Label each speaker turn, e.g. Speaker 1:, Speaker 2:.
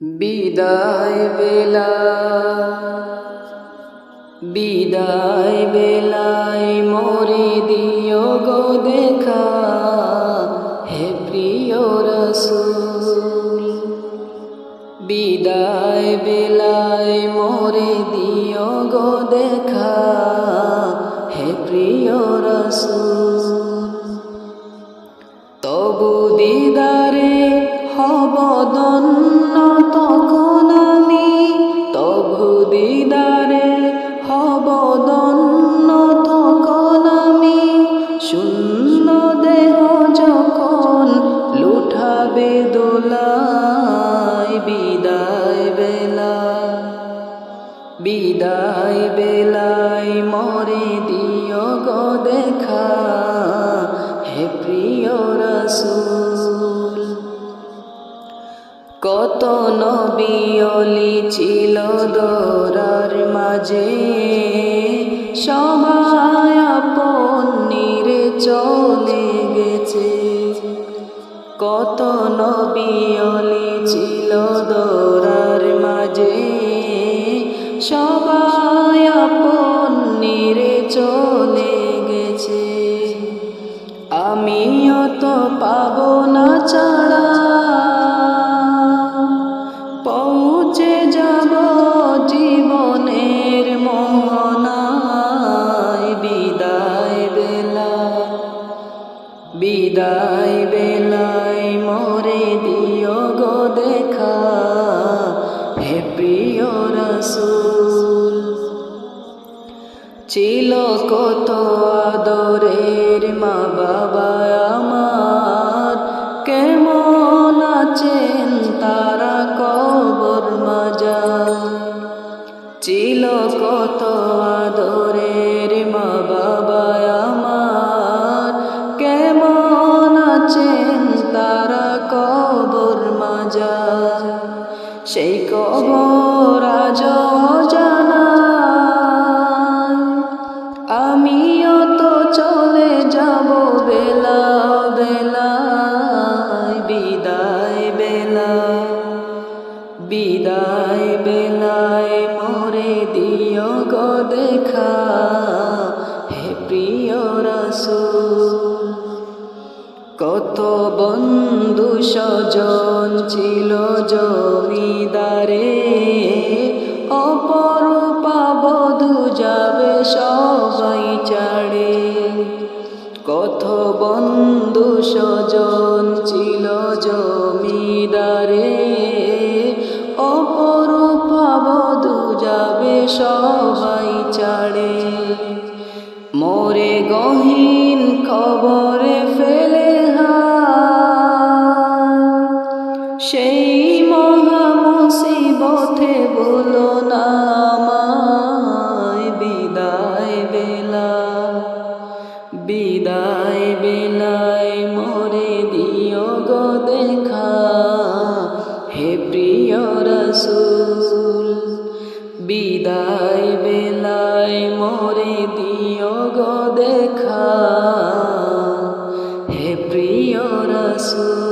Speaker 1: বিদায় বেলা, বিদায় বেলায় মরে দিও গো দেখা, হে প্রিয় রসুল। বিদায় বেলায় মরে দিও গো দেখা, হে প্রিয় রসুল। লুঠাবে দোলায় বিদায় বেলা, বিদায় বেলায় মরে দিও গো দেখা, হে প্রিয় রসুল। কত নবিয়লি ছিল দোরার মাঝে সবাই নবিয়লি ছিল দোরার মাঝে। সবাই আপন নিরে চলে গেছে। আমিও তো পাবো না ছাড়া। পৌঁছে যাব জীবনের মোহনায়। বিদায় বেলা, বিদায় বেলায় গো দেখা হে প্রিয় রসুল। ছিল কত আদরের মা বাবা আমার। কেমন আছেন তারা কবর মাজা ছিল কত আদরের মা বাবা আমার। কেমন আছেন সেই কবর আজ জানা আমিও তো চলে যাব বেলা বেলা বিদায় বেলা, বিদায় বেলায় মরে দিও গো দেখা, হে প্রিয় রসুল। কত বন্ধু স্বজন ছিল জমিদারে। অপরূপা বধু যাবে সবাই চাড়ে কত বন্ধু স্বজন ছিল জমিদারে। করে বলো না বিদায় বেলা বিদায় বেলায় মরে দিও গো দেখা। হে প্রিয় রসুল, বিদায় বেলায় মরে দিও গো দেখা। হে প্রিয় রসুল